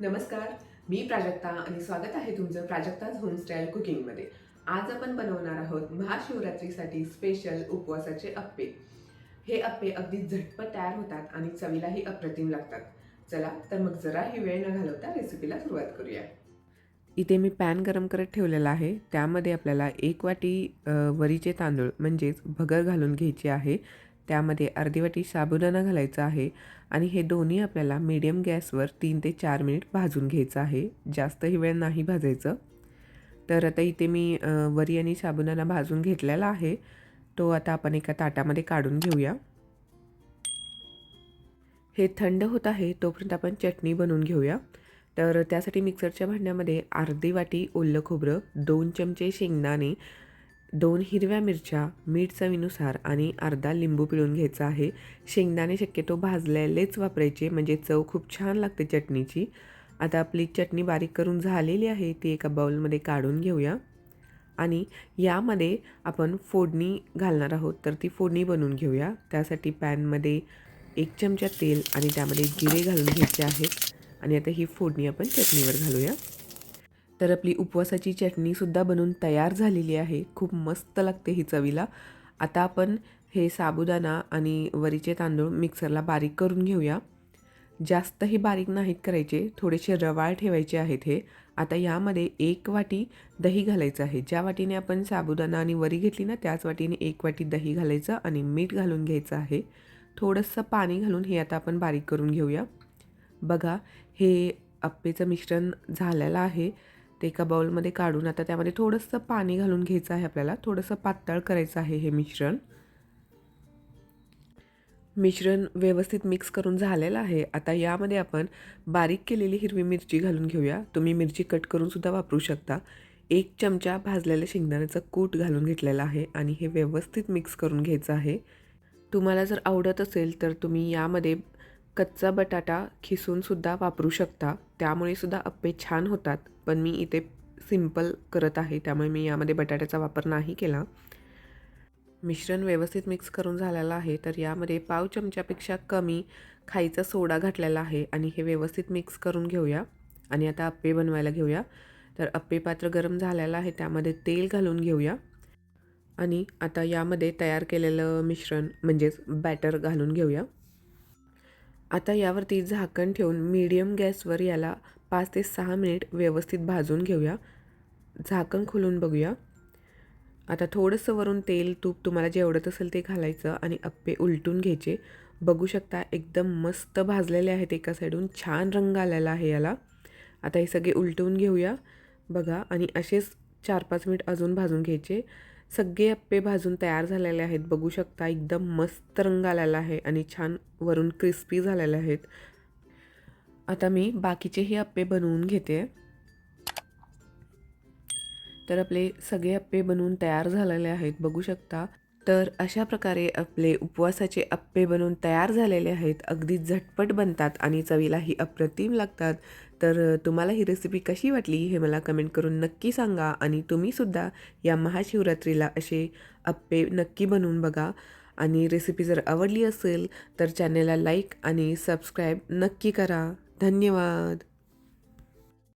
नमस्कार मी प्राजक्ता आणि स्वागत आहे तुमचं प्राजक्ताज होमस्टाईल कुकिंगमध्ये. आज आपण बनवणार आहोत महाशिवरात्रीसाठी स्पेशल उपवासाचे अप्पे. हे अप्पे अगदी झटपट तयार होतात आणि चवीलाही अप्रतिम लागतात. चला तर मग जराही वेळ न घालवता रेसिपीला सुरुवात करूया. इथे मी पॅन गरम करत ठेवलेला आहे. त्यामध्ये आपल्याला एक वाटी वरीचे तांदूळ म्हणजेच भगर घालून घ्यायचे आहे. त्यामध्ये अर्धी वाटी साबुदाणा घालायचा आहे आणि हे दोन्ही आपल्याला मीडियम गॅसवर तीन ते चार मिनिट भाजून घ्यायचं आहे. जास्तही वेळ नाही भाजायचं. तर आता इथे मी वरी आणि साबुदाणा भाजून घेतलेला आहे. तो आता आपण एका ताटामध्ये काढून घेऊया. हे थंड होत आहे तोपर्यंत आपण चटणी बनवून घेऊया. तर त्यासाठी मिक्सरच्या भांड्यामध्ये अर्धी वाटी ओलं खोबरं दोन चमचे शेंगदाणे दोन हिरव्या मिरच्या मीठ चवीनुसार आणि अर्धा लिंबू पिळून घ्यायचा आहे. शेंगदाणे शक्यतो भाजलेलेच वापरायचे म्हणजे चव खूप छान लागते चटणीची. आता आपली चटणी बारीक करून झालेली आहे ती एका बाउलमध्ये काढून घेऊया. आणि यामध्ये आपण फोडणी घालणार आहोत तर ती फोडणी बनवून घेऊया. त्यासाठी पॅनमध्ये एक चमचा तेल आणि त्यामध्ये जिरे घालून घ्यायचे आहेत. आणि आता ही फोडणी आपण चटणीवर घालूया. तर आपली उपवासाची चटणीसुद्धा बनवून तयार झालेली आहे. खूप मस्त लागते ही चवीला. आता आपण हे साबुदाणा आणि वरीचे तांदूळ मिक्सरला बारीक करून घेऊया. जास्तही बारीक नाहीत करायचे थोडेसे रवाळ ठेवायचे आहेत हे. आता यामध्ये एक वाटी दही घालायचं आहे. ज्या वाटीने आपण साबुदाणा आणि वरी घेतली ना त्याच वाटीने एक वाटी दही घालायचं आणि मीठ घालून घ्यायचं आहे. थोडंसं पाणी घालून हे आता आपण बारीक करून घेऊया. बघा हे अप्पेचं मिश्रण झालेलं आहे. ते एका बाउलमध्ये काढून आता त्यामध्ये थोडंसं पाणी घालून घ्यायचं आहे आपल्याला. थोडंसं पातळ करायचं आहे हे मिश्रण. मिश्रण व्यवस्थित मिक्स करून झालेलं आहे. आता यामध्ये आपण बारीक केलेली हिरवी मिरची घालून घेऊया. तुम्ही मिरची कट करूनसुद्धा वापरू शकता. एक चमचा भाजलेल्या शेंगदाण्याचं कूट घालून घेतलेला आहे आणि हे व्यवस्थित मिक्स करून घ्यायचं आहे. तुम्हाला जर आवडत असेल तर तुम्ही यामध्ये कच्चा बटाटा खिसूनसुद्धा वापरू शकता. त्यामुळे सुद्धा अप्पे छान होतात. पण मी इथे सिंपल करत आहे. त्यामुळे मी यामध्ये बटाट्याचा वापर नाही केला. मिश्रण व्यवस्थित मिक्स करून झालेलं आहे. तर यामध्ये पाव चमच्यापेक्षा कमी खायचा सोडा घातलेला आहे. आणि हे व्यवस्थित मिक्स करून घेऊया. आणि आता अप्पे बनवायला घेऊया. तर अप्पे पात्र गरम झालेलं आहे. त्यामध्ये तेल घालून घेऊया. आणि आता यामध्ये तयार केलेलं मिश्रण म्हणजेच बॅटर घालून घेऊया. आता यावरती झाकण ठेवून मीडियम गॅसवर याला पाच ते सहा मिनिट व्यवस्थित भाजून घेऊया. झाकण खोलून बघूया. आता थोडंसं वरून तेल तूप तुम्हाला जे आवडत असेल ते घालायचं आणि अप्पे उलटून घ्यायचे. बघू शकता एकदम मस्त भाजलेले आहेत एका साईडून छान रंग आलेला आहे याला. आता हे सगळे उलटवून घेऊया. बघा आणि असेच चार पाच मिनिट अजून भाजून घ्यायचे. सगळे अप्पे भाजून तयार झालेले आहेत. बघू शकता एकदम मस्त रंग आलेला आहे आणि छान वरून क्रिस्पी झालेले आहेत. आता मी बाकीचेही अप्पे बनवून घेते. तर आपले सगळे अप्पे बनवून तयार झालेले आहेत. बघू शकता. तर अशा प्रकारे आपले उपवासाचे अप्पे बनवून तयार झालेले आहेत. अगदी झटपट बनतात आणि चवीलाही अप्रतिम लागतात. तर तुम्हाला ही रेसिपी कशी वाटली हे मला कमेंट करून नक्की सांगा आणि तुम्हीसुद्धा या महाशिवरात्रीला असे अप्पे नक्की बनवून बघा. आणि रेसिपी जर आवडली असेल तर चॅनेलला लाईक आणि सबस्क्राईब नक्की करा. धन्यवाद.